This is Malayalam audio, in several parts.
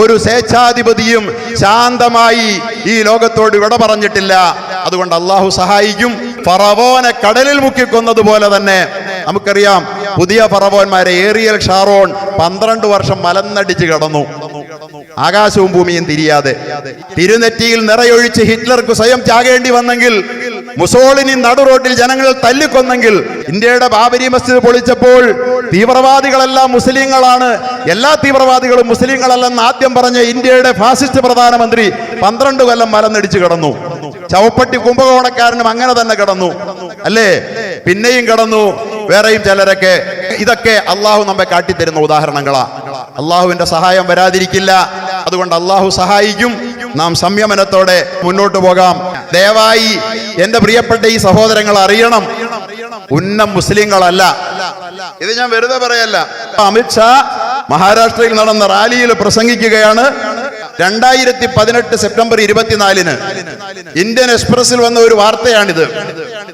ഒരു സ്വേച്ഛാധിപതിയും ശാന്തമായി ഈ ലോകത്തോട് വിട പറഞ്ഞിട്ടില്ല. അതുകൊണ്ട് അള്ളാഹു സഹായിക്കും. ഫറവോനെ കടലിൽ മുക്കിക്കൊന്നതുപോലെ തന്നെ. നമുക്കറിയാം പുതിയ ഫറവോന്മാരെ ഏറിയൽ ഷാറോൺ പന്ത്രണ്ട് വർഷം മലന്നടിച്ച് കിടന്നു. ആകാശവും ഭൂമിയും തിരിയാതെ. തിരുനെറ്റിയിൽ നിറയൊഴിച്ച് ഹിറ്റ്ലർക്ക് സ്വയം ചാകേണ്ടി വന്നെങ്കിൽ മുസോളിനി നടുറോട്ടിൽ ജനങ്ങൾ തല്ലിക്കൊന്നെങ്കിൽ ഇന്ത്യയുടെ ബാബരി മസ്ജിദ് പൊളിച്ചപ്പോൾ തീവ്രവാദികളെല്ലാം മുസ്ലിങ്ങളാണ്. എല്ലാ തീവ്രവാദികളും മുസ്ലിങ്ങളല്ലെന്ന് ആദ്യം പറഞ്ഞ ഇന്ത്യയുടെ ഫാസിസ്റ്റ് പ്രധാനമന്ത്രി പന്ത്രണ്ട് കൊല്ലം മലന്നിടിച്ചു കിടന്നു. ചവപ്പട്ടി കുംഭകോണക്കാരനും അങ്ങനെ തന്നെ കിടന്നു. അല്ലേ? പിന്നെയും കിടന്നു. വേറെയും ചിലരൊക്കെ. ഇതൊക്കെ അള്ളാഹു നമ്മെ കാട്ടിത്തരുന്ന ഉദാഹരണങ്ങളാ. അള്ളാഹുവിന്റെ സഹായം വരാതിരിക്കില്ല. അതുകൊണ്ട് അള്ളാഹു സഹായിക്കും. നാം സംയമനത്തോടെ മുന്നോട്ട് പോകാം. ദയവായി എന്റെ പ്രിയപ്പെട്ട ഈ സഹോദരങ്ങൾ അറിയണം. ഉന്നം മുസ്ലിങ്ങളല്ല. ഇത് ഞാൻ വെറുതെ പറയല്ല. അമിത്ഷാ മഹാരാഷ്ട്രയിൽ നടന്ന റാലിയിൽ പ്രസംഗിക്കുകയാണ്. രണ്ടായിരത്തി പതിനെട്ട് സെപ്റ്റംബർ ഇരുപത്തിനാലിന് ഇന്ത്യൻ എക്സ്പ്രസിൽ വന്ന ഒരു വാർത്തയാണിത്.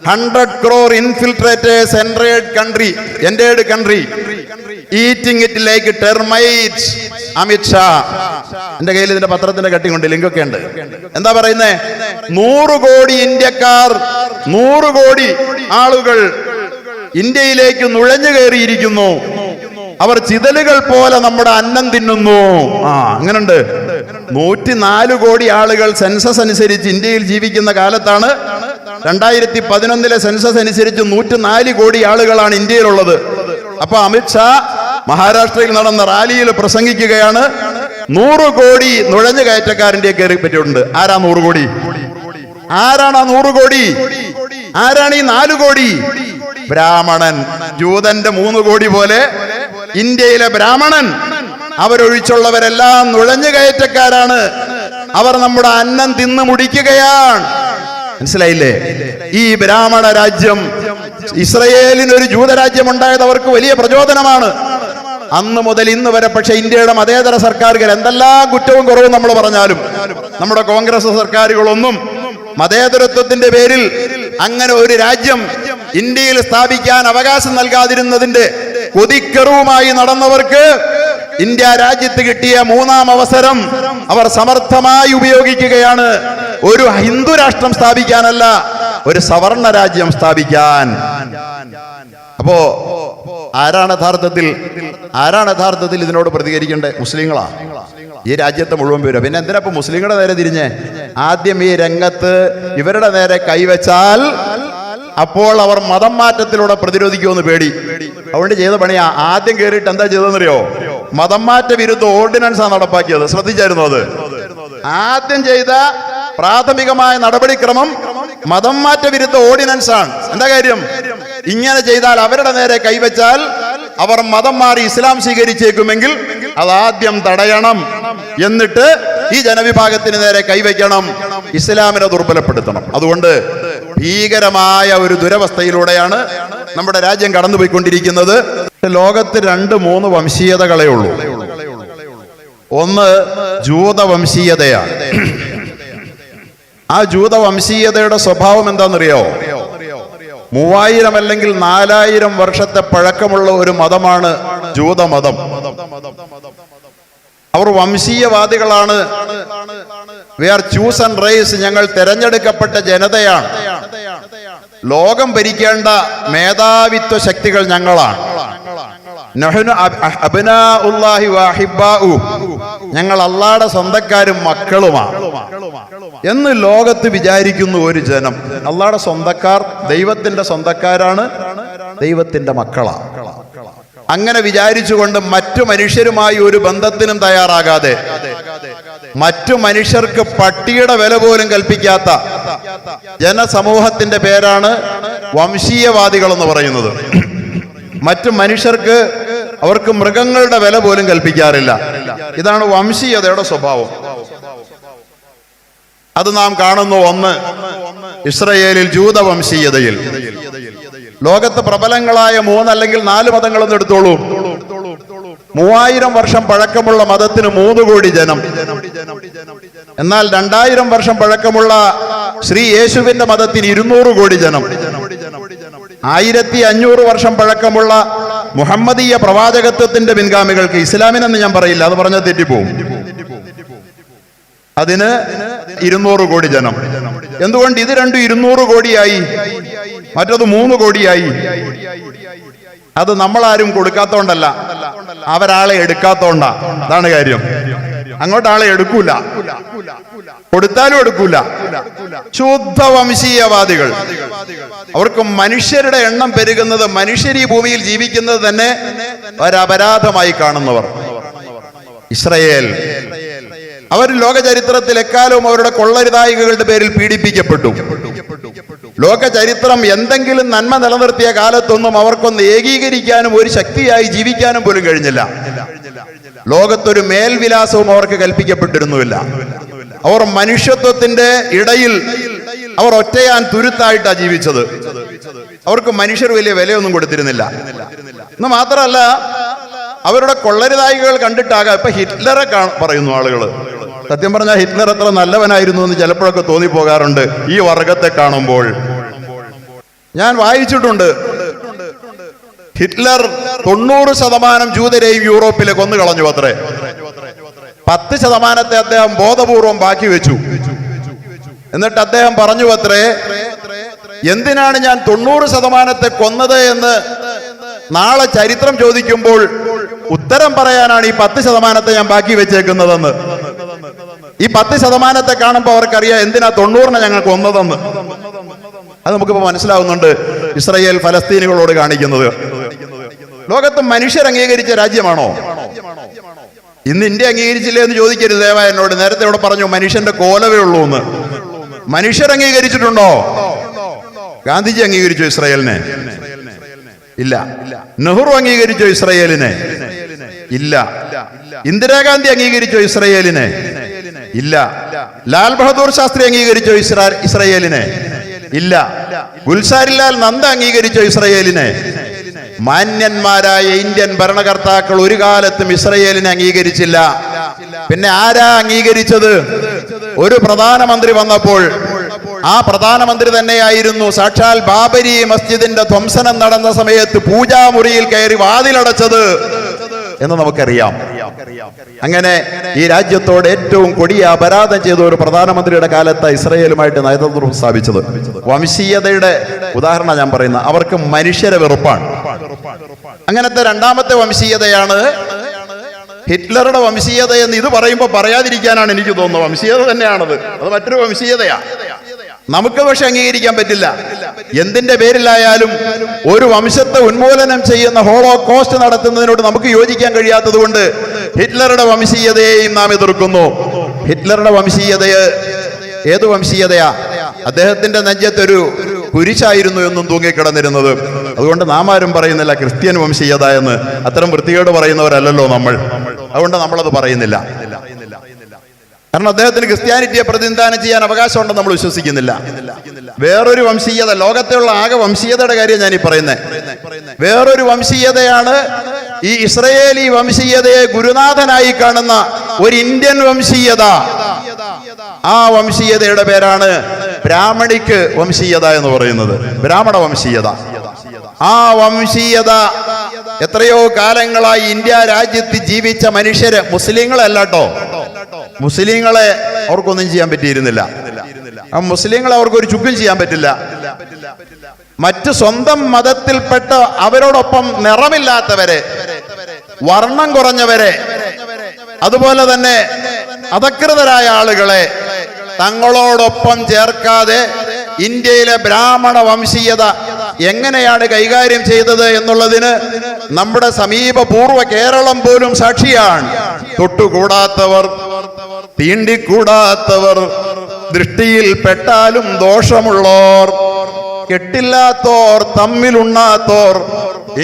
Hundred crore infiltrators entered country ended country. Eating it termite Amit എന്റെ കയ്യിൽ ഇതിന്റെ പത്രത്തിന്റെ കട്ടിയുണ്ട് ലിങ്കൊക്കെ ഉണ്ട്. എന്താ പറയുന്നേ? നൂറ് കോടി ഇന്ത്യക്കാർ നൂറ് കോടി ആളുകൾ ഇന്ത്യയിലേക്ക് നുഴഞ്ഞു കയറിയിരിക്കുന്നു. അവർ ചിതലുകൾ പോലെ നമ്മുടെ അന്നം തിന്നുന്നു. ആ അങ്ങനുണ്ട്. നൂറ്റിനാല് കോടി ആളുകൾ സെൻസസ് അനുസരിച്ച് ഇന്ത്യയിൽ ജീവിക്കുന്ന കാലത്താണ് രണ്ടായിരത്തി പതിനൊന്നിലെ സെൻസസ് അനുസരിച്ച് നൂറ്റിനാല് കോടി ആളുകളാണ് ഇന്ത്യയിലുള്ളത്. അപ്പൊ അമിത്ഷാ മഹാരാഷ്ട്രയിൽ നടന്ന റാലിയിൽ പ്രസംഗിക്കുകയാണ്. നൂറ് കോടി നുഴഞ്ഞു കയറ്റക്കാരന്റെ കയറി പറ്റിയിട്ടുണ്ട്. ആരാ നൂറ് കോടി? ആരാണ് ആ നൂറ് കോടി? ആരാണ് ഈ നാല് കോടി? ബ്രാഹ്മണൻ. ജൂതന്റെ മൂന്ന് കോടി പോലെ ഇന്ത്യയിലെ ബ്രാഹ്മണൻ. അവരൊഴിച്ചുള്ളവരെല്ലാം നുഴഞ്ഞു കയറ്റക്കാരാണ്. അവർ നമ്മുടെ അന്നം തിന്നു മുടിക്കുകയാണ്. മനസ്സിലായില്ലേ? ഈ ബ്രാഹ്മണ രാജ്യം ഇസ്രയേലിന് ഒരു ജൂതരാജ്യം ഉണ്ടായത് അവർക്ക് വലിയ പ്രചോദനമാണ്. അന്ന് മുതൽ ഇന്ന് വരെ പക്ഷെ ഇന്ത്യയുടെ മതേതര സർക്കാരുകൾ എന്തെല്ലാം കുറ്റവും കുറവും നമ്മൾ പറഞ്ഞാലും നമ്മുടെ കോൺഗ്രസ് സർക്കാരുകളൊന്നും മതേതരത്വത്തിന്റെ പേരിൽ അങ്ങനെ ഒരു രാജ്യം ഇന്ത്യയിൽ സ്ഥാപിക്കാൻ അവകാശം നൽകാതിരുന്നതിന്റെ കൊതിക്കെറുവുമായി നടന്നവർക്ക് ഇന്ത്യ രാജ്യത്ത് കിട്ടിയ മൂന്നാം അവസരം അവർ സമർത്ഥമായി ഉപയോഗിക്കുകയാണ്. ഒരു ഹിന്ദു രാഷ്ട്രം സ്ഥാപിക്കാനല്ല ഒരു സവർണ രാജ്യം സ്ഥാപിക്കാൻ. അപ്പോ ആരാണ് യഥാർത്ഥത്തിൽ ആരാണ് യഥാർത്ഥത്തിൽ ഇതിനോട് പ്രതികരിക്കേണ്ടത്? മുസ്ലിങ്ങളാ? ഈ രാജ്യത്തെ മുഴുവൻ പേരും. പിന്നെ എന്തിനാ ഇപ്പൊ മുസ്ലിങ്ങളുടെ നേരെ തിരിഞ്ഞേ? ആദ്യം ഈ രംഗത്ത് ഇവരുടെ നേരെ കൈവച്ചാൽ അപ്പോൾ അവർ മതം മാറ്റത്തിലൂടെ പ്രതിരോധിക്കുമെന്ന് പേടി. അതുകൊണ്ട് ചെയ്ത പണിയാ. ആദ്യം കയറിയിട്ട് എന്താ ചെയ്തതെന്നറിയോ? മതം മാറ്റ വിരുദ്ധ ഓർഡിനൻസ് ആണ് നടപ്പാക്കിയത്. ശ്രദ്ധിച്ചായിരുന്നു അത്? ആദ്യം ചെയ്ത പ്രാഥമികമായ നടപടിക്രമം മതം മാറ്റ വിരുദ്ധ ഓർഡിനൻസ് ആണ്. എന്താ കാര്യം? ഇങ്ങനെ ചെയ്താൽ അവരുടെ നേരെ കൈവച്ചാൽ അവർ മതം മാറി ഇസ്ലാം സ്വീകരിച്ചേക്കുമെങ്കിൽ അതാദ്യം തടയണം. എന്നിട്ട് ഈ ജനവിഭാഗത്തിന് നേരെ കൈവയ്ക്കണം. ഇസ്ലാമിനെ ദുർബലപ്പെടുത്തണം. അതുകൊണ്ട് ഭീകരമായ ഒരു ദുരവസ്ഥയിലൂടെയാണ് നമ്മുടെ രാജ്യം കടന്നുപോയിക്കൊണ്ടിരിക്കുന്നത് ലോകത്ത് രണ്ട് മൂന്ന് വംശീയതകളേ ഉള്ളൂ. ഒന്ന് ജൂതവംശീയതയാണ് ആ ജൂതവംശീയതയുടെ സ്വഭാവം എന്താണെന്നറിയോ? മൂവായിരം അല്ലെങ്കിൽ നാലായിരം വർഷത്തെ പഴക്കമുള്ള ഒരു മതമാണ് ജൂതമതം. അവർ വംശീയവാദികളാണ്. We are choose and race ഞങ്ങൾ തെരഞ്ഞെടുക്കപ്പെട്ട ജനതയാണ്. ലോകം ഭരിക്കേണ്ട മേധാവിത്വ ശക്തികൾ ഞങ്ങളാണ്. ഞങ്ങൾ അള്ളാടെ സ്വന്തക്കാരും മക്കളുമാണ്. എന്ന് ലോകത്ത് വിചാരിക്കുന്ന ഒരു ജനം. അള്ളാടെ സ്വന്തക്കാർ ദൈവത്തിന്റെ സ്വന്തക്കാരാണ് ദൈവത്തിന്റെ മക്കളാണ്. അങ്ങനെ വിചാരിച്ചുകൊണ്ട് മറ്റു മനുഷ്യരുമായി ഒരു ബന്ധത്തിനും തയ്യാറാകാതെ മറ്റു മനുഷ്യർക്ക് പട്ടിയുടെ വില പോലും കൽപ്പിക്കാത്ത ജനസമൂഹത്തിന്റെ പേരാണ് വംശീയവാദികൾ എന്ന് പറയുന്നത്. മറ്റു മനുഷ്യർക്ക് അവർക്ക് മൃഗങ്ങളുടെ വില പോലും കൽപ്പിക്കാറില്ല. ഇതാണ് വംശീയതയുടെ സ്വഭാവം. അത് നാം കാണുന്നു ഒന്ന് ഇസ്രയേലിൽ ജൂതവംശീയതയിൽ ലോകത്ത് പ്രബലങ്ങളായ മൂന്നല്ലെങ്കിൽ നാല് മതങ്ങളൊന്നും എടുത്തോളൂ. മൂവായിരം വർഷം പഴക്കമുള്ള മതത്തിന് മൂന്ന് കോടി ജനം. എന്നാൽ രണ്ടായിരം വർഷം പഴക്കമുള്ള ശ്രീ യേശുവിന്റെ മതത്തിന് ഇരുന്നൂറ് കോടി ജനം. ആയിരത്തി അഞ്ഞൂറ് വർഷം പഴക്കമുള്ള മുഹമ്മദീയ പ്രവാചകത്വത്തിന്റെ പിൻഗാമികൾക്ക് ഇസ്ലാമിനെന്ന് ഞാൻ പറയില്ല അത് പറഞ്ഞാൽ തെറ്റിപ്പോവും. അതിന് ഇരുന്നൂറ് കോടി ജനം. എന്തുകൊണ്ട് ഇത് രണ്ടും ഇരുന്നൂറ് കോടിയായി? മറ്റത് മൂന്ന് കോടിയായി? അത് നമ്മളാരും കൊടുക്കാത്തോണ്ടല്ല. അവരാളെ എടുക്കാത്തോണ്ടാ. അതാണ് കാര്യം. അങ്ങോട്ട് ആളെ എടുക്കൂല. കൊടുത്താലും എടുക്കൂല. ശുദ്ധ വംശീയവാദികൾ അവർക്ക് മനുഷ്യരുടെ എണ്ണം പെരുകുന്നത് മനുഷ്യർ ഈ ഭൂമിയിൽ ജീവിക്കുന്നത് തന്നെ ഒരപരാധമായി കാണുന്നവർ. ഇസ്രയേൽ. അവർ ലോക ചരിത്രത്തിൽ എക്കാലവും അവരുടെ കൊള്ളരുതായികളുടെ പേരിൽ പീഡിപ്പിക്കപ്പെട്ടു. ലോക ചരിത്രം എന്തെങ്കിലും നന്മ നിലനിർത്തിയ കാലത്തൊന്നും അവർക്കൊന്ന് ഏകീകരിക്കാനും ഒരു ശക്തിയായി ജീവിക്കാനും പോലും കഴിഞ്ഞില്ല. ലോകത്തൊരു മേൽവിലാസവും അവർക്ക് കൽപ്പിക്കപ്പെട്ടിരുന്നുമില്ല. അവർ മനുഷ്യത്വത്തിന്റെ ഇടയിൽ അവർ ഒറ്റയാൻ തുരുത്തായിട്ടാ ജീവിച്ചത്. അവർക്ക് മനുഷ്യർ വലിയ വിലയൊന്നും കൊടുത്തിരുന്നില്ല. എന്ന് മാത്രമല്ല അവരുടെ കൊള്ളരുതായികൾ കണ്ടിട്ടാകാം. ഇപ്പൊ ഹിറ്റ്ലറെ പറയുന്നു ആളുകൾ സത്യം പറഞ്ഞാൽ ഹിറ്റ്ലർ എത്ര നല്ലവനായിരുന്നു എന്ന് ചിലപ്പോഴൊക്കെ തോന്നിപ്പോകാറുണ്ട് ഈ വർഗത്തെ കാണുമ്പോൾ. ഞാൻ വായിച്ചിട്ടുണ്ട്. ഹിറ്റ്ലർ തൊണ്ണൂറ് ശതമാനം ജൂതരെയും യൂറോപ്പിലെ കൊന്നു കളഞ്ഞു അത്രേ. പത്ത് ശതമാനത്തെ അദ്ദേഹം ബോധപൂർവം ബാക്കി വെച്ചു. എന്നിട്ട് അദ്ദേഹം പറഞ്ഞു അത്രേ എന്തിനാണ് ഞാൻ തൊണ്ണൂറ് ശതമാനത്തെ കൊന്നത് എന്ന് നാളെ ചരിത്രം ചോദിക്കുമ്പോൾ ഉത്തരം പറയാനാണ് ഈ പത്ത് ശതമാനത്തെ ഞാൻ ബാക്കി വെച്ചേക്കുന്നതെന്ന്. ഈ പത്ത് ശതമാനത്തെ കാണുമ്പോൾ അവർക്കറിയാം എന്തിനാ തൊണ്ണൂറിനെ ഞങ്ങൾ കൊന്നതെന്ന്. അത് നമുക്കിപ്പോ മനസ്സിലാവുന്നുണ്ട് ഇസ്രയേൽ ഫലസ്തീനുകളോട് കാണിക്കുന്നത്. ലോകത്ത് മനുഷ്യർ അംഗീകരിച്ച രാജ്യമാണോ? ഇന്ന് ഇന്ത്യ അംഗീകരിച്ചില്ലേ എന്ന് ചോദിക്കരുത്. ദേവ എന്നോട് നേരത്തെ ഇവിടെ പറഞ്ഞു മനുഷ്യന്റെ കോലവേ ഉള്ളൂ എന്ന്. മനുഷ്യർ അംഗീകരിച്ചിട്ടുണ്ടോ? ഗാന്ധിജി അംഗീകരിച്ചു ഇസ്രായേലിനെ? ഇല്ല. നെഹ്റു അംഗീകരിച്ചു ഇസ്രായേലിനെ? ഇല്ല. ഇന്ദിരാഗാന്ധി അംഗീകരിച്ചു ഇസ്രായേലിനെ? ഇല്ല. ലാൽ ബഹദൂർ ശാസ്ത്രി അംഗീകരിച്ചു ഇസ്രാ ഇസ്രയേലിനെ? ഇല്ല. ഗുൽസാരിലാൽ നന്ദ അംഗീകരിച്ചു ഇസ്രയേലിനെ? മാന്യന്മാരായ ഇന്ത്യൻ ഭരണകർത്താക്കൾ ഒരു കാലത്തും ഇസ്രയേലിനെ അംഗീകരിച്ചില്ല. പിന്നെ ആരാ അംഗീകരിച്ചത്? ഒരു പ്രധാനമന്ത്രി വന്നപ്പോൾ. ആ പ്രധാനമന്ത്രി തന്നെയായിരുന്നു. സാക്ഷാൽ ബാബരി മസ്ജിദിന്റെ ധ്വംസനം നടന്ന സമയത്ത് പൂജാമുറിയിൽ കയറി വാതിലടച്ചത് എന്ന് നമുക്കറിയാം. അങ്ങനെ ഈ രാജ്യത്തോട് ഏറ്റവും കൊടിയ അപരാധം ചെയ്ത ഒരു പ്രധാനമന്ത്രിയുടെ കാലത്ത് ഇസ്രയേലുമായിട്ട് നയതന്ത്രം സ്ഥാപിച്ചത്. വംശീയതയുടെ ഉദാഹരണം ഞാൻ പറയുന്ന അവർക്ക് മനുഷ്യരെ വെറുപ്പാണ്. അങ്ങനത്തെ രണ്ടാമത്തെ വംശീയതയാണ് ഹിറ്റ്ലറുടെ വംശീയത എന്ന് ഇത് പറയുമ്പോൾ പറയാതിരിക്കാനാണ് എനിക്ക് തോന്നുന്നത്. വംശീയത തന്നെയാണത്. അത് മറ്റൊരു വംശീയതയാ. നമുക്ക് പക്ഷെ അംഗീകരിക്കാൻ പറ്റില്ല. എന്തിന്റെ പേരിലായാലും ഒരു വംശത്തെ ഉന്മൂലനം ചെയ്യുന്ന ഹോളോ കോസ്റ്റ് നടത്തുന്നതിനോട് നമുക്ക് യോജിക്കാൻ കഴിയാത്തത് കൊണ്ട് ഹിറ്റ്ലറുടെ വംശീയതയെയും നാം എതിർക്കുന്നു. ഹിറ്റ്ലറുടെ വംശീയതയെ ഏത് വംശീയതയാ? അദ്ദേഹത്തിന്റെ നെഞ്ചത്തൊരു കുരിശായിരുന്നു എന്നും തൂങ്ങിക്കിടന്നിരുന്നത്. അതുകൊണ്ട് നാം ആരും പറയുന്നില്ല ക്രിസ്ത്യൻ വംശീയത എന്ന്. അത്തരം വൃത്തികേട് പറയുന്നവരല്ലല്ലോ നമ്മൾ. അതുകൊണ്ട് നമ്മളത് പറയുന്നില്ല. കാരണം അദ്ദേഹത്തിന് ക്രിസ്ത്യാനിറ്റിയെ പ്രതിനിധാനം ചെയ്യാൻ അവകാശമുണ്ടെന്ന് നമ്മൾ വിശ്വസിക്കുന്നില്ല. വേറൊരു വംശീയത ലോകത്തെയുള്ള ആകെ വംശീയതയുടെ കാര്യം ഞാൻ ഈ പറയുന്നത് വേറൊരു വംശീയതയാണ് ഈ ഇസ്രയേലി വംശീയതയെ ഗുരുനാഥനായി കാണുന്ന ഒരു ഇന്ത്യൻ വംശീയത. ആ വംശീയതയുടെ പേരാണ് ബ്രാഹ്മണിക്ക് വംശീയത എന്ന് പറയുന്നത്. ബ്രാഹ്മണ വംശീയത. ആ വംശീയത എത്രയോ കാലങ്ങളായി ഇന്ത്യ രാജ്യത്ത് ജീവിച്ച മനുഷ്യര് മുസ്ലിങ്ങളല്ലാട്ടോ മുസ്ലിങ്ങളെ അവർക്കൊന്നും ചെയ്യാൻ പറ്റിയിരുന്നില്ല. ആ മുസ്ലിങ്ങളെ അവർക്ക് ഒരു ചുക്കും ചെയ്യാൻ പറ്റില്ല. മറ്റ് സ്വന്തം മതത്തിൽപ്പെട്ട അവരോടൊപ്പം നിറമില്ലാത്തവരെ വർണം കുറഞ്ഞവരെ അതുപോലെ തന്നെ അധകൃതരായ ആളുകളെ തങ്ങളോടൊപ്പം ചേർക്കാതെ ഇന്ത്യയിലെ ബ്രാഹ്മണ വംശീയത എങ്ങനെയാണ് കൈകാര്യം ചെയ്തത് എന്നുള്ളതിന് നമ്മുടെ സമീപ പൂർവ കേരളം പോലും സാക്ഷിയാണ്. തൊട്ടുകൂടാത്തവർ തീണ്ടിക്കൂടാത്തവർ ദൃഷ്ടിയിൽ പെട്ടാലും ദോഷമുള്ളോർ കെട്ടില്ലാത്തോർ തമ്മിലുണ്ണാത്തോർ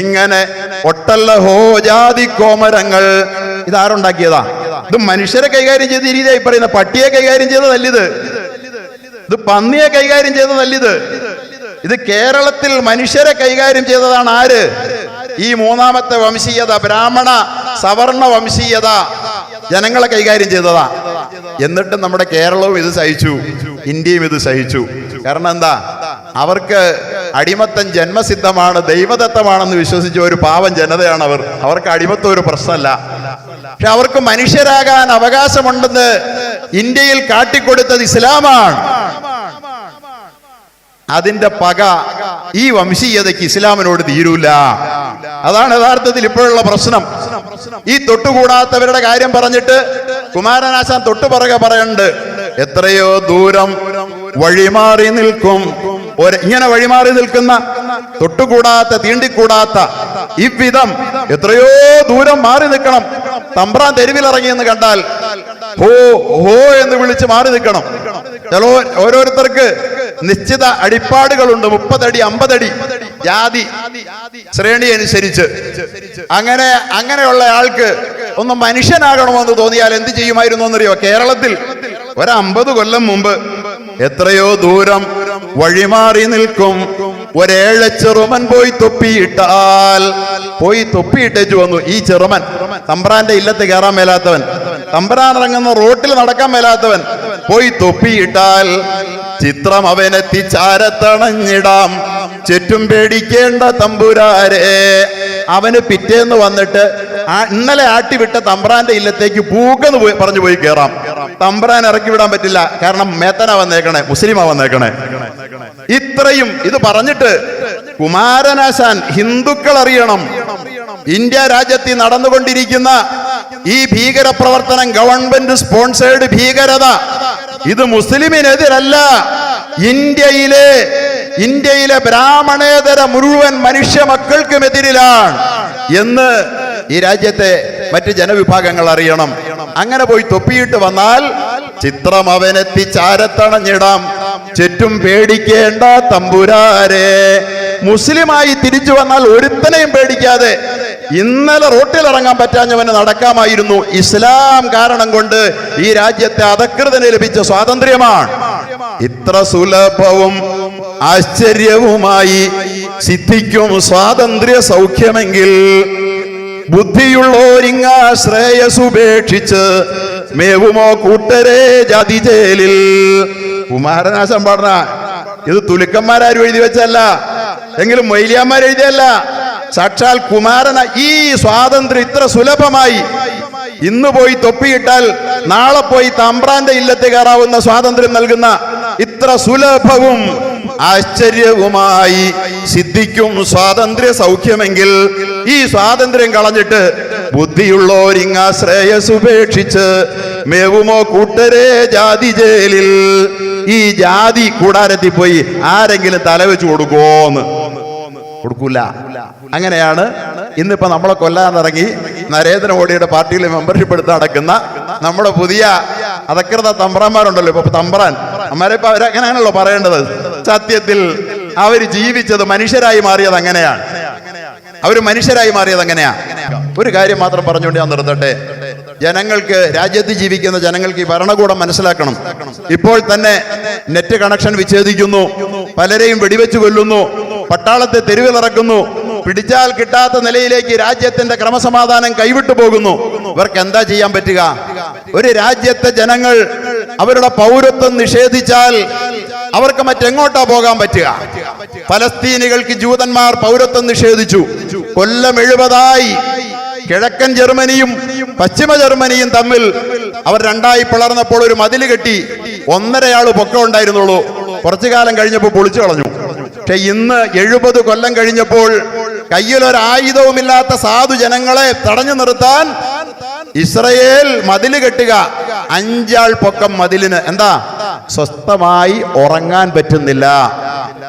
ഇങ്ങനെ ഒട്ടല്ലഹോ ജാതി കോമരങ്ങൾ. ഇതാരുണ്ടാക്കിയതാ? ഇത് മനുഷ്യരെ കൈകാര്യം ചെയ്ത രീതിയായി പറയുന്ന പട്ടിയെ കൈകാര്യം ചെയ്തതല്ലിത്? ഇത് പന്നിയെ കൈകാര്യം ചെയ്തതല്ലിത്? ഇത് കേരളത്തിൽ മനുഷ്യരെ കൈകാര്യം ചെയ്തതാണ് ആര്? ഈ മൂന്നാമത്തെ വംശീയത ബ്രാഹ്മണ സവർണ വംശീയത ജനങ്ങളെ കൈകാര്യം ചെയ്തതാ. എന്നിട്ടും നമ്മുടെ കേരളവും ഇത് സഹിച്ചു ഇന്ത്യയും ഇത് സഹിച്ചു. കാരണം എന്താ? അവർക്ക് അടിമത്തം ജന്മസിദ്ധമാണ് ദൈവദത്തമാണെന്ന് വിശ്വസിച്ച ഒരു പാവം ജനതയാണ് അവർ അവർക്ക് അടിമത്തം ഒരു പ്രശ്നമല്ല. പക്ഷെ അവർക്ക് മനുഷ്യരാകാൻ അവകാശമുണ്ടെന്ന് ഇന്ത്യയിൽ കാട്ടിക്കൊടുത്തത് ഇസ്ലാമാണ്. അതിന്റെ പക ഈ വംശീയതയ്ക്ക് ഇസ്ലാമിനോട് തീരൂല. അതാണ് യഥാർത്ഥത്തിൽ ഇപ്പോഴുള്ള പ്രശ്നം. ഈ തൊട്ടുകൂടാത്തവരുടെ കാര്യം പറഞ്ഞിട്ട് കുമാരനാശാൻ തൊട്ടുപറകെ പറയണ്ട് എത്രയോ ദൂരം വഴിമാറി നിൽക്കും. ഒരു ഇങ്ങനെ വഴിമാറി നിൽക്കുന്ന തൊട്ടുകൂടാത്ത തീണ്ടിക്കൂടാത്ത ഇവിധം എത്രയോ ദൂരം മാറി നിൽക്കണം. തമ്പ്രാൻ തെരുവിലിറങ്ങിയെന്ന് കണ്ടാൽ ഹോ ഹോ എന്ന് വിളിച്ച് മാറി നിൽക്കണം. ചിലോ ഓരോരുത്തർക്ക് നിശ്ചിത അടിപ്പാടുകളുണ്ട്. മുപ്പതടി അമ്പതടി ജാതി ശ്രേണി അനുസരിച്ച്. അങ്ങനെ അങ്ങനെയുള്ള ആൾക്ക് ഒന്ന് മനുഷ്യനാകണമെന്ന് തോന്നിയാൽ എന്ത് ചെയ്യുമായിരുന്നു എന്നറിയോ? കേരളത്തിൽ ഒരമ്പത് കൊല്ലം മുമ്പ് എത്രയോ ദൂരം വഴിമാറി നിൽക്കും. ഒരേഴ ചെറുമൻ പോയി തൊപ്പിയിട്ടാൽ പോയി തൊപ്പിയിട്ടേച്ചു വന്നു. ഈ ചെറുമൻ തമ്പ്രാന്റെ ഇല്ലത്ത് കയറാൻ മേലാത്തവൻ തമ്പ്രാൻ ഇറങ്ങുന്ന റോട്ടിൽ നടക്കാൻ മേലാത്തവൻ പോയി തൊപ്പിയിട്ടാൽ ചിത്രം അവനെത്തിച്ചാരത്തണഞ്ഞിടാം ചുറ്റും പേടിക്കേണ്ട തമ്പുരാരെ. അവന് പിറ്റേന്ന് വന്നിട്ട് ഇന്നലെ ആട്ടിവിട്ട തമ്പ്രാന്റെ ഇല്ലത്തേക്ക് പൂക്കെന്ന് പോയി പറഞ്ഞു പോയി കേറാം. തമ്പ്രാൻ ഇറക്കി വിടാൻ പറ്റില്ല. കാരണം മേത്തന വന്നേക്കണേ മുസ്ലിമാ വന്നേക്കണേ. ഇത്രയും ഇത് പറഞ്ഞിട്ട് കുമാരനാശാൻ ഹിന്ദുക്കൾ അറിയണം. ഇന്ത്യ രാജ്യത്തിൽ നടന്നുകൊണ്ടിരിക്കുന്ന ഈ ഭീകര പ്രവർത്തനം ഗവൺമെന്റ് സ്പോൺസേഡ് ഭീകരത. ഇത് മുസ്ലിമിനെതിരല്ല. ഇന്ത്യയിലെ ഇന്ത്യയിലെ ബ്രാഹ്മണേതര മുഴുവൻ മനുഷ്യ മക്കൾക്കുമെതിരിലാണ് എന്ന് ഈ രാജ്യത്തെ മറ്റ് ജനവിഭാഗങ്ങൾ അറിയണം. അങ്ങനെ പോയി തൊപ്പിയിട്ട് വന്നാൽ ചിത്രം അവനെത്തി അവനെത്തിച്ചാരത്തണഞ്ഞിടാം ചുറ്റും പേടിക്കേണ്ട തമ്പുരാരെ. മുസ്ലിമായി തിരിച്ചു വന്നാൽ ഒരുത്തനെയും പേടിക്കാതെ ഇന്നലെ റോട്ടിൽ ഇറങ്ങാൻ പറ്റാഞ്ഞവന് നടക്കാമായിരുന്നു. ഇസ്ലാം കാരണം കൊണ്ട് ഈ രാജ്യത്തെ അധകൃതന് ലഭിച്ച സ്വാതന്ത്ര്യമാണ്. ഇത്ര സുലഭവും ആശ്ചര്യവുമായി സിദ്ധിക്കും സ്വാതന്ത്ര്യ സൗഖ്യമെങ്കിൽ ബുദ്ധിയുള്ളോരിങ്ങ ശ്രേയസുപേക്ഷിച്ച് മേവുമോ കൂട്ടരെ ജാതി ജയിലിൽ. കുമാരനാശം പറഞ്ഞ ഇത് തുലുക്കന്മാരാരും എഴുതി വെച്ചല്ല എങ്കിലും മൈലിയാന്മാർ എഴുതിയല്ല സാക്ഷാൽ കുമാരന ഈ സ്വാതന്ത്ര്യം ഇത്ര സുലഭമായി. ഇന്ന് പോയി തൊപ്പിയിട്ടാൽ നാളെ പോയി തമ്പ്രാന്റെ ഇല്ലത്ത് കയറാവുന്ന സ്വാതന്ത്ര്യം നൽകുന്ന ഇത്ര സുലഭവും ആശ്ചര്യവുമായി സിദ്ധിക്കും സ്വാതന്ത്ര്യ സൗഖ്യമെങ്കിൽ ഈ സ്വാതന്ത്ര്യം കളഞ്ഞിട്ട് ബുദ്ധിയുള്ളോരിങ്ങ ശ്രേയസുപേക്ഷിച്ച് മേവുമോ കൂട്ടരെ ജാതി ജയിലിൽ? ഈ ജാതി കൂടാരത്തിൽ പോയി ആരെങ്കിലും തലവെച്ചു കൊടുക്കോന്ന് കൊടുക്കൂല. അങ്ങനെയാണ് ഇന്നിപ്പോ നമ്മളെ കൊല്ലാനിറങ്ങി നരേന്ദ്രമോദിയുടെ പാർട്ടിയിൽ മെമ്പർഷിപ്പ് എടുത്ത് നടക്കുന്ന നമ്മുടെ പുതിയ അധകൃത തമ്പ്രാന്മാരുണ്ടല്ലോ. ഇപ്പൊ തമ്പ്രാൻ. അമ്മാരെ ഇപ്പൊ അവരങ്ങനെയാണല്ലോ പറയേണ്ടത്. സത്യത്തിൽ അവർ ജീവിച്ചത് മനുഷ്യരായി മാറിയത് അങ്ങനെയാണ്. അവർ മനുഷ്യരായി മാറിയത് അങ്ങനെയാ ഒരു കാര്യം മാത്രം പറഞ്ഞുകൊണ്ട് ഞാൻ നിർത്തട്ടെ. ജനങ്ങൾക്ക് രാജ്യത്ത് ജീവിക്കുന്ന ജനങ്ങൾക്ക് ഈ ഭരണകൂടം മനസ്സിലാക്കണം. ഇപ്പോൾ തന്നെ നെറ്റ് കണക്ഷൻ വിച്ഛേദിക്കുന്നു. പലരെയും വെടിവെച്ച് കൊല്ലുന്നു. പട്ടാളത്തെ തെരുവിലിറക്കുന്നു. പിടിച്ചാൽ കിട്ടാത്ത നിലയിലേക്ക് രാജ്യത്തിന്റെ ക്രമസമാധാനം കൈവിട്ടു പോകുന്നു. ഇവർക്ക് എന്താ ചെയ്യാൻ പറ്റുക? ഒരു രാജ്യത്തെ ജനങ്ങൾ അവരുടെ പൗരത്വം നിഷേധിച്ചാൽ അവർക്ക് മറ്റെങ്ങോട്ടാ പോകാൻ പറ്റുക? ഫലസ്തീനികൾക്ക് ജൂതന്മാർ പൗരത്വം നിഷേധിച്ചു. കൊല്ലം എഴുപതായി. കിഴക്കൻ ജർമ്മനിയും പശ്ചിമ ജർമ്മനിയും തമ്മിൽ അവർ രണ്ടായി പിളർന്നപ്പോൾ ഒരു മതിൽ കെട്ടി ഒന്നരയാൾ പൊക്കം ഉണ്ടായിരുന്നുള്ളൂ. കുറച്ചു കാലം കഴിഞ്ഞപ്പോൾ പൊളിച്ചു കളഞ്ഞു. പക്ഷെ ഇന്ന് എഴുപത് കൊല്ലം കഴിഞ്ഞപ്പോൾ കയ്യിലൊരായുധവുമില്ലാത്ത സാധു ജനങ്ങളെ തടഞ്ഞു നിർത്താൻ ഇസ്രയേൽ മതിൽ കെട്ടുക. അഞ്ചാൾ പൊക്കം മതിലിന്. എന്താ? സ്വസ്ഥമായി ഉറങ്ങാൻ പറ്റുന്നില്ല.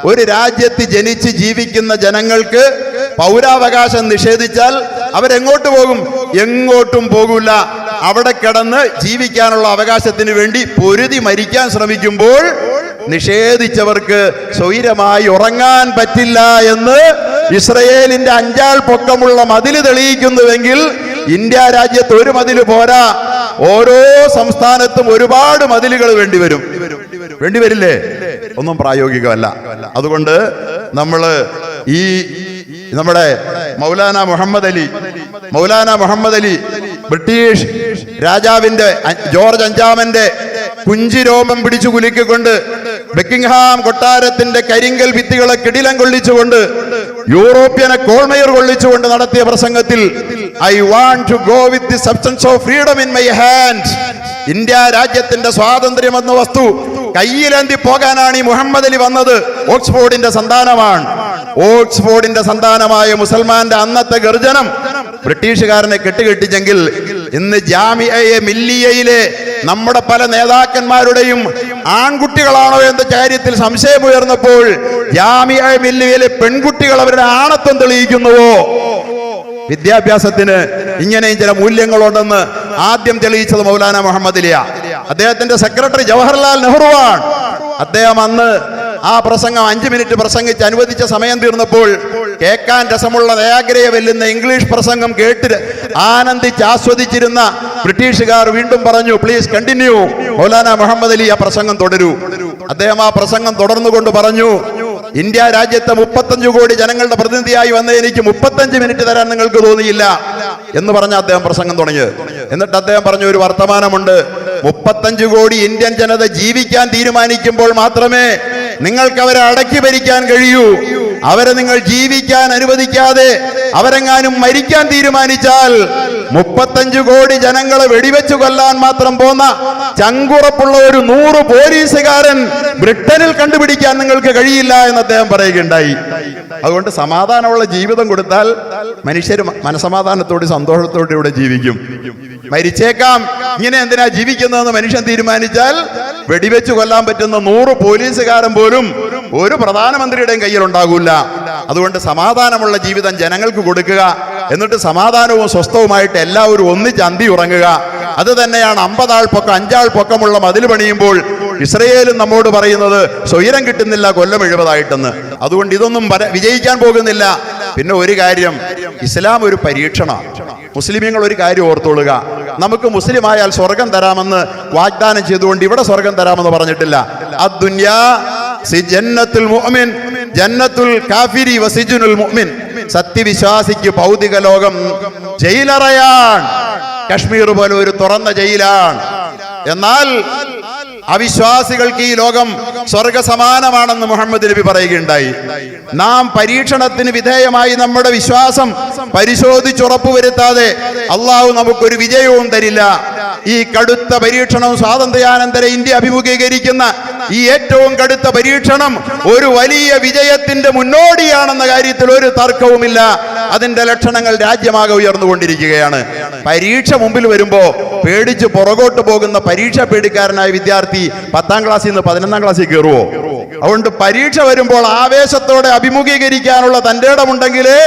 ഒരു രാജ്യത്ത് ജനിച്ച് ജീവിക്കുന്ന ജനങ്ങൾക്ക് പൗരാവകാശം നിഷേധിച്ചാൽ അവരെങ്ങോട്ട് പോകും? എങ്ങോട്ടും പോകില്ല അവിടെ കിടന്ന് ജീവിക്കാനുള്ള അവകാശത്തിന് വേണ്ടി പൊരുതി മരിക്കാൻ ശ്രമിക്കുമ്പോൾ നിഷേധിച്ചവർക്ക് സ്വൈരമായി ഉറങ്ങാൻ പറ്റില്ല എന്ന് ഇസ്രയേലിന്റെ അഞ്ചാൾ പൊക്കമുള്ള മതിൽ തെളിയിക്കുന്നുവെങ്കിൽ ഇന്ത്യ രാജ്യത്ത് ഒരു മതിൽ പോരാ. ഓരോ സംസ്ഥാനത്തും ഒരുപാട് മതിലുകൾ വേണ്ടിവരും വേണ്ടിവരില്ലേ ഒന്നും പ്രായോഗികമല്ല. അതുകൊണ്ട് നമ്മൾ ഈ നമ്മുടെ മൗലാന മുഹമ്മദ് അലി മൗലാന മുഹമ്മദ് അലി ബ്രിട്ടീഷ് രാജാവിന്റെ ജോർജ് അഞ്ചാമന്റെ കുഞ്ചിരോമം പിടിച്ചു കുലുക്കിക്കൊണ്ട് ബെക്കിംഗ്ഹാം കൊട്ടാരത്തിന്റെ കരിങ്കൽ ഭിത്തികളെ കിടിലം കൊള്ളിച്ചുകൊണ്ട് യൂറോപ്യനെ കോൾമയർ കൊള്ളിച്ചുകൊണ്ട് നടത്തിയ പ്രസംഗത്തിൽ I want to go with the substance of freedom in my hand India രാജ്യത്തിന്റെ സ്വാതന്ത്ര്യം എന്ന വസ്തു കയ്യിലേന്തി പോകാനാണ് ഈ മുഹമ്മദ് അലി വന്നത്. ഓക്സ്ഫോർഡിന്റെ സന്താനമാണ്. ഓക്സ്ഫോർഡിന്റെ സന്താനമായ മുസൽമാന്റെ അന്നത്തെ ഗർജനം ബ്രിട്ടീഷുകാരനെ കെട്ടുകെട്ടിച്ചെങ്കിൽ ഇന്ന് ജാമിയയെ മില്ലിയയിലെ നമ്മുടെ പല നേതാക്കന്മാരുടെയും ആൺകുട്ടികളാണോ എന്ന കാര്യത്തിൽ സംശയം ഉയർന്നപ്പോൾ ജാമിയ മില്ലിയിലെ പെൺകുട്ടികൾ അവരുടെ ആണത്വം തെളിയിക്കുന്നുവോ? വിദ്യാഭ്യാസത്തിന് ഇങ്ങനെയും ചില മൂല്യങ്ങളുണ്ടെന്ന് ആദ്യം തെളിയിച്ചത് മൗലാന മുഹമ്മദ് അലിയ അദ്ദേഹത്തിന്റെ സെക്രട്ടറി ജവഹർലാൽ നെഹ്റുവാണ്. അദ്ദേഹം അന്ന് ആ പ്രസംഗം അഞ്ചു മിനിറ്റ് പ്രസംഗിച്ച് അനുവദിച്ച സമയം തീർന്നപ്പോൾ കേൾക്കാൻ രസമുള്ള ദയാഗ്രയെ വെല്ലുന്ന ഇംഗ്ലീഷ് പ്രസംഗം കേട്ട് ആനന്ദിച്ച് ആസ്വദിച്ചിരുന്ന ബ്രിട്ടീഷുകാർ വീണ്ടും പറഞ്ഞു പ്ലീസ് കണ്ടിന്യൂ മൗലാന മുഹമ്മദ് അലി ആ പ്രസംഗം തുടരൂ. അദ്ദേഹം ആ പ്രസംഗം തുടർന്നുകൊണ്ട് പറഞ്ഞു ഇന്ത്യ രാജ്യത്തെ മുപ്പത്തഞ്ചു കോടി ജനങ്ങളുടെ പ്രതിനിധിയായി വന്ന എനിക്ക് മുപ്പത്തഞ്ച് മിനിറ്റ് തരാൻ നിങ്ങൾക്ക് തോന്നിയില്ല എന്ന് പറഞ്ഞ അദ്ദേഹം പ്രസംഗം തുടങ്ങിയത്. എന്നിട്ട് അദ്ദേഹം പറഞ്ഞു ഒരു വർത്തമാനമുണ്ട്. മുപ്പത്തഞ്ചു കോടി ഇന്ത്യൻ ജനത ജീവിക്കാൻ തീരുമാനിക്കുമ്പോൾ മാത്രമേ നിങ്ങൾക്ക് അവരെ അടക്കി ഭരിക്കാൻ കഴിയൂ. അവരെ നിങ്ങൾ ജീവിക്കാൻ അനുവദിക്കാതെ അവരെങ്ങാനും മരിക്കാൻ തീരുമാനിച്ചാൽ മുപ്പത്തഞ്ചു കോടി ജനങ്ങളെ വെടിവെച്ചു കൊല്ലാൻ മാത്രം പോന്ന ചങ്കുറപ്പുള്ള ഒരു നൂറ് പോലീസുകാരൻ ബ്രിട്ടനിൽ കണ്ടുപിടിക്കാൻ നിങ്ങൾക്ക് കഴിയില്ല എന്ന് അദ്ദേഹം പറയുകയുണ്ടായി. അതുകൊണ്ട് സമാധാനമുള്ള ജീവിതം കൊടുത്താൽ മനുഷ്യർ മനസമാധാനത്തോടെ സന്തോഷത്തോടെ ഇവിടെ ജീവിക്കും. മരിച്ചേക്കാം. ഇങ്ങനെ എന്തിനാ ജീവിക്കുന്നതെന്ന് മനുഷ്യൻ തീരുമാനിച്ചാൽ വെടിവെച്ച് കൊല്ലാൻ പറ്റുന്ന നൂറ് പോലീസുകാരൻ പോലും ഒരു പ്രധാനമന്ത്രിയുടെയും കയ്യിൽ ഉണ്ടാകൂല അതുകൊണ്ട് സമാധാനമുള്ള ജീവിതം ജനങ്ങൾക്ക് കൊടുക്കുക. എന്നിട്ട് സമാധാനവും സ്വസ്ഥവുമായിട്ട് എല്ലാവരും ഒന്നിച്ച് അന്തി ഉറങ്ങുക. അത് തന്നെയാണ് അമ്പതാൾ പൊക്കം അഞ്ചാൾ പൊക്കമുള്ള മതിൽ പണിയുമ്പോൾ ഇസ്രയേലും നമ്മോട് പറയുന്നത് സ്വൈരം കിട്ടുന്നില്ല കൊല്ലം എഴുപതായിട്ടെന്ന്. അതുകൊണ്ട് ഇതൊന്നും വിജയിക്കാൻ പോകുന്നില്ല. പിന്നെ ഒരു കാര്യം ഇസ്ലാം ഒരു പരീക്ഷണമാണ്. മുസ്ലിമീങ്ങൾ ഒരു കാര്യം ഓർത്തോളുക. നമുക്ക് മുസ്ലിം ആയാൽ സ്വർഗം തരാമെന്ന് വാഗ്ദാനം ചെയ്തുകൊണ്ട് ഇവിടെ സ്വർഗം തരാമെന്ന് പറഞ്ഞിട്ടില്ല. ജന്നത്തുൽ കാഫിരി വസിജുനുൽ മുഅ്മിൻ. സത്യവിശ്വാസിക്ക് ഭൗതിക ലോകം ജയിലറയാണ് കശ്മീർ പോലെ ഒരു തുറന്ന ജയിലാണ്. എന്നാൽ അവിശ്വാസികൾക്ക് ഈ ലോകം സ്വർഗ സമാനമാണെന്ന് മുഹമ്മദ് നബി പറയുകയുണ്ടായി. നാം പരീക്ഷണത്തിന് വിധേയമായി നമ്മുടെ വിശ്വാസം പരിശോധിച്ചുറപ്പുവരുത്താതെ അള്ളാഹു നമുക്കൊരു വിജയവും തരില്ല. ഈ കടുത്ത പരീക്ഷണം സ്വാതന്ത്ര്യാനന്തര ഇന്ത്യ അഭിമുഖീകരിക്കുന്ന ഈ ഏറ്റവും കടുത്ത പരീക്ഷണം ഒരു വലിയ വിജയത്തിന്റെ മുന്നോടിയാണെന്ന കാര്യത്തിൽ ഒരു തർക്കവുമില്ല. അതിന്റെ ലക്ഷണങ്ങൾ രാജ്യമാകെ ഉയർന്നുകൊണ്ടിരിക്കുകയാണ്. പരീക്ഷ മുമ്പിൽ വരുമ്പോ പേടിച്ച് പുറകോട്ട് പോകുന്ന പരീക്ഷ പേടിക്കാരനായ വിദ്യാർത്ഥി പത്താം ക്ലാസ്സിൽ നിന്ന് പതിനൊന്നാം ക്ലാസ്സിൽ കയറുവോ? അതുകൊണ്ട് പരീക്ഷ വരുമ്പോൾ ആവേശത്തോടെ അഭിമുഖീകരിക്കാനുള്ള തന്റെ ഇടമുണ്ടെങ്കിലേ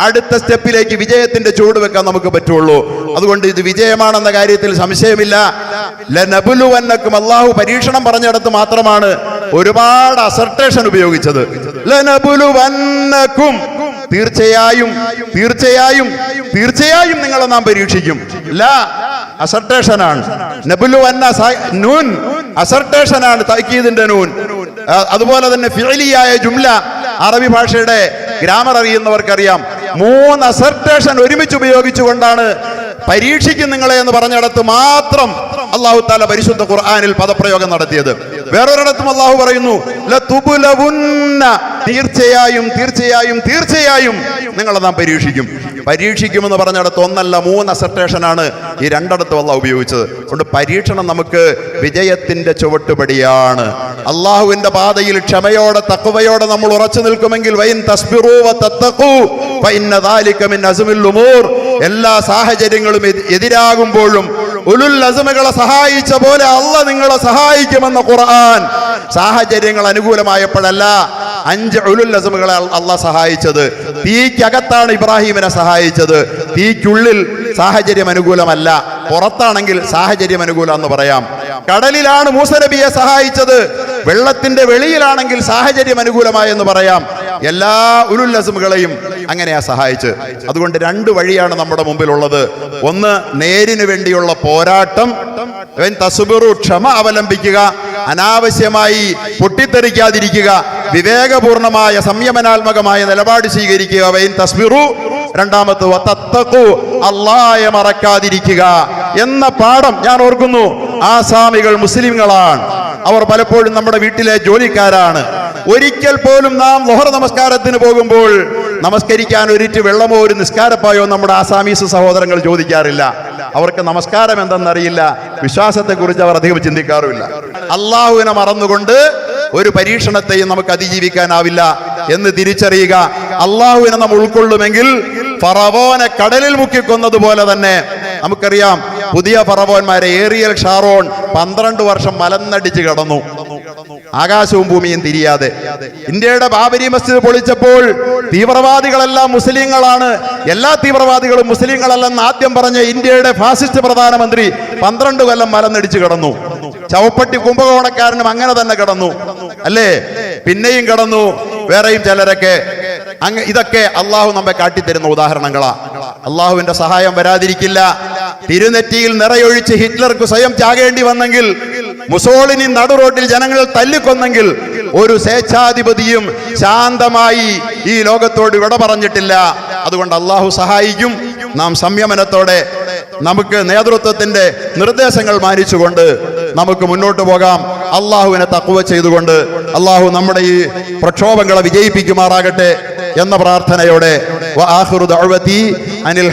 അടുത്ത സ്റ്റെപ്പിലേക്ക് വിജയത്തിന്റെ ചൂട് വെക്കാൻ നമുക്ക് പറ്റുള്ളൂ. അതുകൊണ്ട് ഇത് വിജയമാണെന്ന കാര്യത്തിൽ സംശയമില്ല. ലനബുലുവന്നക്കും അള്ളാഹു പരീക്ഷണം പറഞ്ഞിടത്ത് മാത്രമാണ് ഒരുപാട് അസർട്ടേഷൻ ഉപയോഗിച്ചത്. ലനബുലുവന്നക്കും തീർച്ചയായും തീർച്ചയായും തീർച്ചയായും നിങ്ങളെ നാം പരീക്ഷിക്കും. ലാ അസർട്ടേഷനാണ് നബുലുവന്ന നൂൻ അസർട്ടേഷനാണ് തൈക്കീദിന്റെ നൂൻ. അതുപോലെ തന്നെ ഫിലിയായ ജുംല അറബി ഭാഷയുടെ ഗ്രാമർ അറിയുന്നവർക്കറിയാം. മൂന്ന് അസർട്ടേഷൻ ഒരുമിച്ച് ഉപയോഗിച്ചുകൊണ്ടാണ് പരീക്ഷിക്കും നിങ്ങളെ എന്ന് പറഞ്ഞിടത്ത് മാത്രം അള്ളാഹു താല പരിശുദ്ധ ഖുർആാനിൽ പദപ്രയോഗം നടത്തിയത്. വേറൊരിടത്തും അള്ളാഹു പറയുന്നു തീർച്ചയായും തീർച്ചയായും തീർച്ചയായും നിങ്ങളെ നാം പരീക്ഷിക്കും. പരീക്ഷിക്കുമെന്ന് പറഞ്ഞിടത്ത് ഒന്നല്ല മൂന്ന് അസർട്ടേഷനാണ് ഈ രണ്ടിടത്തും അള്ളാഹു ഉപയോഗിച്ചത്. അതുകൊണ്ട് പരീക്ഷണം നമുക്ക് വിജയത്തിന്റെ ചുവട്ടുപടിയാണ്. അള്ളാഹുവിന്റെ പാതയിൽ ക്ഷമയോടെ തക്കവയോടെ നമ്മൾ ഉറച്ചു നിൽക്കുമെങ്കിൽ വൈൻ തസ്ബിറൂ വ തത്തഖൂ ഫഇന്ന ദാലിക മിൻ അസ്മിൽ ഉമൂർ. എല്ലാ സാഹചര്യങ്ങളും എതിരാകുമ്പോഴും ഉലുൽ അസുമകളെ സഹായിച്ച പോലെ അല്ല നിങ്ങളെ സഹായിക്കുമെന്ന ഖുർആൻ സാഹചര്യങ്ങൾ അനുകൂലമായപ്പോഴല്ല അഞ്ച് ഉലുൽ അസമുകളെ അള്ളാഹ് സഹായിച്ചത്. തീക്കകത്താണ് ഇബ്രാഹിമിനെ സഹായിച്ചത്. തീക്കുള്ളിൽ സാഹചര്യം അനുകൂലമല്ല. പുറത്താണെങ്കിൽ സാഹചര്യം അനുകൂലം എന്ന് പറയാം. കടലിലാണ് മൂസ നബിയെ സഹായിച്ചത്. വെള്ളത്തിന്റെ വെളിയിലാണെങ്കിൽ സാഹചര്യം അനുകൂലമായെന്ന് പറയാം. എല്ലാ ഉലുല്ലസമുകളെയും അങ്ങനെയാ സഹായിച്ച് അതുകൊണ്ട് രണ്ട് വഴിയാണ് നമ്മുടെ മുമ്പിലുള്ളത്. ഒന്ന് നേരിനു വേണ്ടിയുള്ള പോരാട്ടം. തസുബിറു ക്ഷമ അവലംബിക്കുക അനാവശ്യമായി പൊട്ടിത്തെറിക്കാതിരിക്കുക വിവേകപൂർണമായ സംയമനാത്മകമായ നിലപാട് സ്വീകരിക്കുക. വൈൻ തസ്ബിറു രണ്ടാമത്തെ വത്തത്തഖു അള്ളായെ മറക്കാതിരിക്കുക എന്ന പാഠം ഞാൻ ഓർക്കുന്നു. ആസാമികൾ മുസ്ലിങ്ങളാണ്. അവർ പലപ്പോഴും നമ്മുടെ വീട്ടിലെ ജോലിക്കാരാണ്. ഒരിക്കൽ പോലും നാം ലോഹർ നമസ്കാരത്തിന് പോകുമ്പോൾ നമസ്കരിക്കാൻ ഒരിറ്റ് വെള്ളമോ ഒരു നിസ്കാരപ്പായോ നമ്മുടെ ആസാമീസ് സഹോദരങ്ങൾ ചോദിക്കാറില്ല. അവർക്ക് നമസ്കാരം എന്തെന്നറിയില്ല. വിശ്വാസത്തെ കുറിച്ച് അവർ അധികം ചിന്തിക്കാറുമില്ല. അള്ളാഹുവിനെ മറന്നുകൊണ്ട് ഒരു പരീക്ഷണത്തെയും നമുക്ക് അതിജീവിക്കാനാവില്ല എന്ന് തിരിച്ചറിയുക. അള്ളാഹുവിനെ നമ്മൾ ഉൾക്കൊള്ളുമെങ്കിൽ ഫറവോനെ കടലിൽ മുക്കിക്കൊന്നതുപോലെ തന്നെ നമുക്കറിയാം. പുതിയ ഫറവോന്മാരെ ഏറിയൽ ഷാറോൺ പന്ത്രണ്ട് വർഷം മലന്നടിച്ച് കിടന്നു. ആകാശവും ഭൂമിയും തിരിയാതെ. ഇന്ത്യയുടെ ബാബരി മസ്ജിദ് പൊളിച്ചപ്പോൾ തീവ്രവാദികളെല്ലാം മുസ്ലിങ്ങളാണ്. എല്ലാ തീവ്രവാദികളും മുസ്ലിങ്ങളല്ലെന്ന് ആദ്യം പറഞ്ഞ ഇന്ത്യയുടെ ഫാസിസ്റ്റ് പ്രധാനമന്ത്രി പന്ത്രണ്ട് കൊല്ലം മലന്നടിച്ച് കിടന്നു. ചവപ്പട്ടി കുംഭകോണക്കാരനും അങ്ങനെ തന്നെ കിടന്നു. അല്ലേ? പിന്നെയും കിടന്നു. വേറെയും ചിലരൊക്കെ അങ്ങ് ഇതൊക്കെ അള്ളാഹു നമ്മെ കാട്ടിത്തരുന്ന ഉദാഹരണങ്ങളാ. അള്ളാഹുവിന്റെ സഹായം വരാതിരിക്കില്ല. തിരുനെറ്റിയിൽ നിറയൊഴിച്ച് ഹിറ്റ്ലർക്ക് സ്വയം ചാകേണ്ടി വന്നെങ്കിൽ മുസോളിനി നടു റോഡിൽ ജനങ്ങൾ തല്ലിക്കൊന്നെങ്കിൽ ഒരു സ്വേച്ഛാധിപതിയും ശാന്തമായി ഈ ലോകത്തോട് വിട പറഞ്ഞിട്ടില്ല. അതുകൊണ്ട് അള്ളാഹു സഹായിക്കും. നാം സംയമനത്തോടെ നമുക്ക് നേതൃത്വത്തിന്റെ നിർദ്ദേശങ്ങൾ മാനിച്ചുകൊണ്ട് നമുക്ക് മുന്നോട്ട് പോകാം. അള്ളാഹുവിനെ തക്കുവ ചെയ്തുകൊണ്ട് അള്ളാഹു നമ്മുടെ ഈ പ്രക്ഷോഭങ്ങളെ വിജയിപ്പിക്കുമാറാകട്ടെ എന്ന പ്രാർത്ഥനയോടെ. വ ആഖിറു ദഅവതി അനിൽ